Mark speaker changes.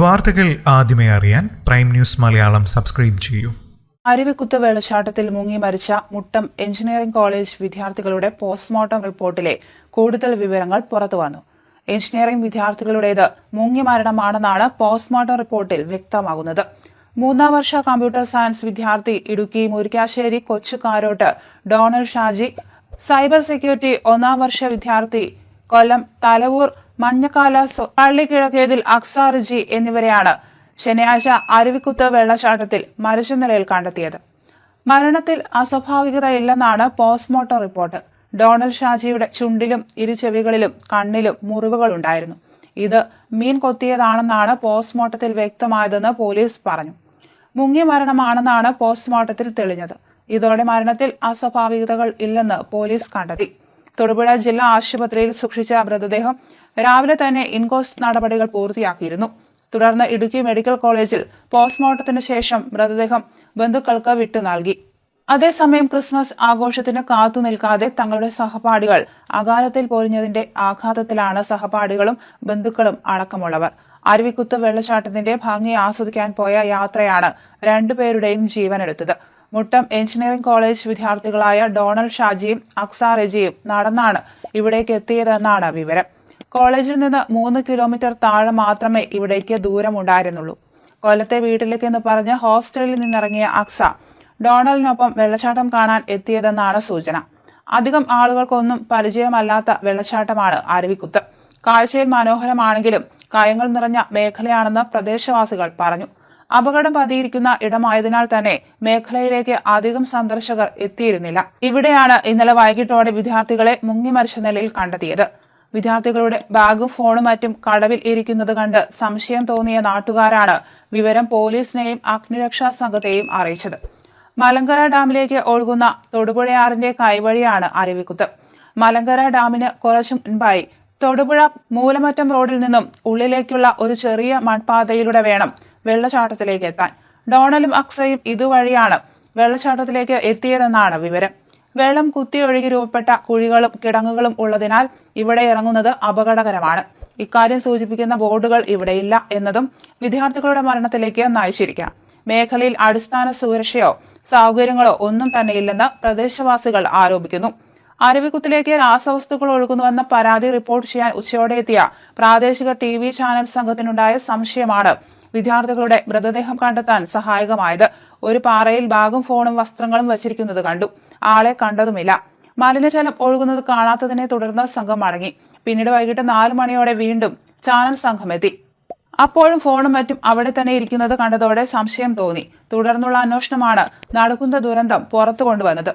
Speaker 1: വാർത്തകൾ ആദ്യമേ അറിയാൻ പ്രൈം ന്യൂസ് മലയാളം സബ്സ്ക്രൈബ് ചെയ്യൂ.
Speaker 2: അരുവിക്കുത്ത് വെള്ളച്ചാട്ടത്തിൽ മുങ്ങി മരിച്ച മുട്ടം എഞ്ചിനീയറിംഗ് കോളേജ് വിദ്യാർത്ഥികളുടെ പോസ്റ്റ്മോർട്ടം റിപ്പോർട്ടിലെ കൂടുതൽ വിവരങ്ങൾ പുറത്തുവന്നു എഞ്ചിനീയറിംഗ് വിദ്യാർത്ഥികളുടേത് മുങ്ങി മരണമാണെന്നാണ് പോസ്റ്റ്മോർട്ടം റിപ്പോർട്ടിൽ വ്യക്തമാകുന്നത്. മൂന്നാം വർഷ കമ്പ്യൂട്ടർ സയൻസ് വിദ്യാർത്ഥി Idukki Murikkassery Kochukarottu Donal Shaji cyber security ഒന്നാം വർഷ വിദ്യാർത്ഥി കൊല്ലം തലവൂർ മഞ്ഞക്കാല പള്ളിക്കിഴക്കേതിൽ അക്സാർജി എന്നിവരെയാണ് ശനിയാഴ്ച അരുവിക്കുത്ത് വെള്ളച്ചാട്ടത്തിൽ മരിച്ച നിലയിൽ കണ്ടെത്തിയത്. മരണത്തിൽ അസ്വാഭാവികതയില്ലെന്നാണ് പോസ്റ്റ്മോർട്ടം റിപ്പോർട്ട്. ഡൊണാൾഡ് ഷാജിയുടെ ചുണ്ടിലും ഇരുചെവികളിലും കണ്ണിലും മുറിവുകൾ ഉണ്ടായിരുന്നു. ഇത് മീൻ കൊത്തിയതാണെന്നാണ് പോസ്റ്റ്മോർട്ടത്തിൽ വ്യക്തമായതെന്ന് പോലീസ് പറഞ്ഞു. മുങ്ങിയ മരണമാണെന്നാണ് പോസ്റ്റ്മോർട്ടത്തിൽ തെളിഞ്ഞത്. ഇതോടെ മരണത്തിൽ അസ്വാഭാവികതകൾ ഇല്ലെന്ന് പോലീസ് കണ്ടെത്തി. തൊടുപുഴ ജില്ലാ ആശുപത്രിയിൽ സൂക്ഷിച്ച മൃതദേഹം രാവിലെ തന്നെ ഇൻകോസ് നടപടികൾ പൂർത്തിയാക്കിയിരുന്നു. തുടർന്ന് ഇടുക്കി മെഡിക്കൽ കോളേജിൽ പോസ്റ്റ്മോർട്ടത്തിന് ശേഷം മൃതദേഹം ബന്ധുക്കൾക്ക് വിട്ടു നൽകി. അതേസമയം ക്രിസ്മസ് ആഘോഷത്തിന് കാത്തു നിൽക്കാതെ തങ്ങളുടെ സഹപാഠികൾ അകാലത്തിൽ പൊരിഞ്ഞതിന്റെ ആഘാതത്തിലാണ് സഹപാഠികളും ബന്ധുക്കളും അടക്കമുള്ളവർ. അരുവിക്കുത്ത് വെള്ളച്ചാട്ടത്തിന്റെ ഭംഗി ആസ്വദിക്കാൻ പോയ യാത്രയാണ് രണ്ടുപേരുടെയും ജീവനെടുത്തത്. മുട്ടം എഞ്ചിനീയറിംഗ് കോളേജ് വിദ്യാർത്ഥികളായ ഡോണൽ ഷാജിയും അക്സ റെജിയും നടന്നാണ് ഇവിടേക്ക് എത്തിയതെന്നാണ് വിവരം. കോളേജിൽ നിന്ന് മൂന്ന് കിലോമീറ്റർ താഴെ മാത്രമേ ഇവിടേക്ക് ദൂരമുണ്ടായിരുന്നുള്ളൂ. കൊല്ലത്തെ വീട്ടിലേക്ക് എന്ന് പറഞ്ഞ് ഹോസ്റ്റലിൽ നിന്നിറങ്ങിയ അക്സ ഡൊണാൾഡിനൊപ്പം വെള്ളച്ചാട്ടം കാണാൻ എത്തിയതെന്നാണ് സൂചന. അധികം ആളുകൾക്കൊന്നും പരിചയമല്ലാത്ത വെള്ളച്ചാട്ടമാണ് അരുവിക്കുത്ത്. കാഴ്ചയിൽ മനോഹരമാണെങ്കിലും കായങ്ങൾ നിറഞ്ഞ മേഖലയാണെന്ന് പ്രദേശവാസികൾ പറഞ്ഞു. അപകടം പതിയിരിക്കുന്ന ഇടമായതിനാൽ തന്നെ മേഖലയിലേക്ക് അധികം സന്ദർശകർ എത്തിയിരുന്നില്ല. ഇവിടെയാണ് ഇന്നലെ വൈകിട്ടോടെ വിദ്യാർത്ഥികളെ മുങ്ങി മരിച്ച നിലയിൽ കണ്ടെത്തിയത്. വിദ്യാർത്ഥികളുടെ ബാഗും ഫോണും മറ്റും കടവിൽ ഇരിക്കുന്നത് കണ്ട് സംശയം തോന്നിയ നാട്ടുകാരാണ് വിവരം പോലീസിനെയും അഗ്നിരക്ഷാ സംഘത്തെയും അറിയിച്ചത്. മലങ്കര ഡാമിലേക്ക് ഒഴുകുന്ന തൊടുപുഴയാറിന്റെ കൈവഴിയാണ് അരുവിക്കുത്ത്. മലങ്കര ഡാമിന് കുറച്ചു മുൻപായി തൊടുപുഴ മൂലമറ്റം റോഡിൽ നിന്നും ഉള്ളിലേക്കുള്ള ഒരു ചെറിയ മൺപാതയിലൂടെ വേണം വെള്ളച്ചാട്ടത്തിലേക്ക് എത്താൻ ഡോണലും അക്സയും ഇതുവഴിയാണ് വെള്ളച്ചാട്ടത്തിലേക്ക് എത്തിയതെന്നാണ് വിവരം. വെള്ളം കുത്തിയൊഴുകി രൂപപ്പെട്ട കുഴികളും കിടങ്ങുകളും ഉള്ളതിനാൽ ഇവിടെ ഇറങ്ങുന്നത് അപകടകരമാണ്. ഇക്കാര്യം സൂചിപ്പിക്കുന്ന ബോർഡുകൾ ഇവിടെയില്ല എന്നതും വിദ്യാർത്ഥികളുടെ മരണത്തിലേക്ക് നയിച്ചിരിക്കാം. മേഖലയിൽ അടിസ്ഥാന സുരക്ഷയോ സൗകര്യങ്ങളോ ഒന്നും തന്നെയില്ലെന്ന് പ്രദേശവാസികൾ ആരോപിക്കുന്നു. അരുവിക്കുത്തിലേക്ക് രാസവസ്തുക്കൾ ഒഴുകുന്നുവെന്ന പരാതി റിപ്പോർട്ട് ചെയ്യാൻ ഉച്ചയോടെ എത്തിയ പ്രാദേശിക ടി വി ചാനൽ സംഘത്തിനുണ്ടായ സംശയമാണ് വിദ്യാർത്ഥികളുടെ മൃതദേഹം കണ്ടെത്താൻ സഹായകമായത്. ഒരു പാറയിൽ ബാഗും ഫോണും വസ്ത്രങ്ങളും വച്ചിരിക്കുന്നത് കണ്ടു. ആളെ കണ്ടതുമില്ല. മലിനജലം ഒഴുകുന്നത് കാണാത്തതിനെ തുടർന്ന് സംഘം മടങ്ങി. പിന്നീട് വൈകിട്ട് നാലു മണിയോടെ വീണ്ടും ചാനൽ സംഘം എത്തി. അപ്പോഴും ഫോണും മറ്റും അവിടെ തന്നെ ഇരിക്കുന്നത് കണ്ടതോടെ സംശയം തോന്നി. തുടർന്നുള്ള അന്വേഷണമാണ് നടക്കുന്ന ദുരന്തം പുറത്തു കൊണ്ടുവന്നത്.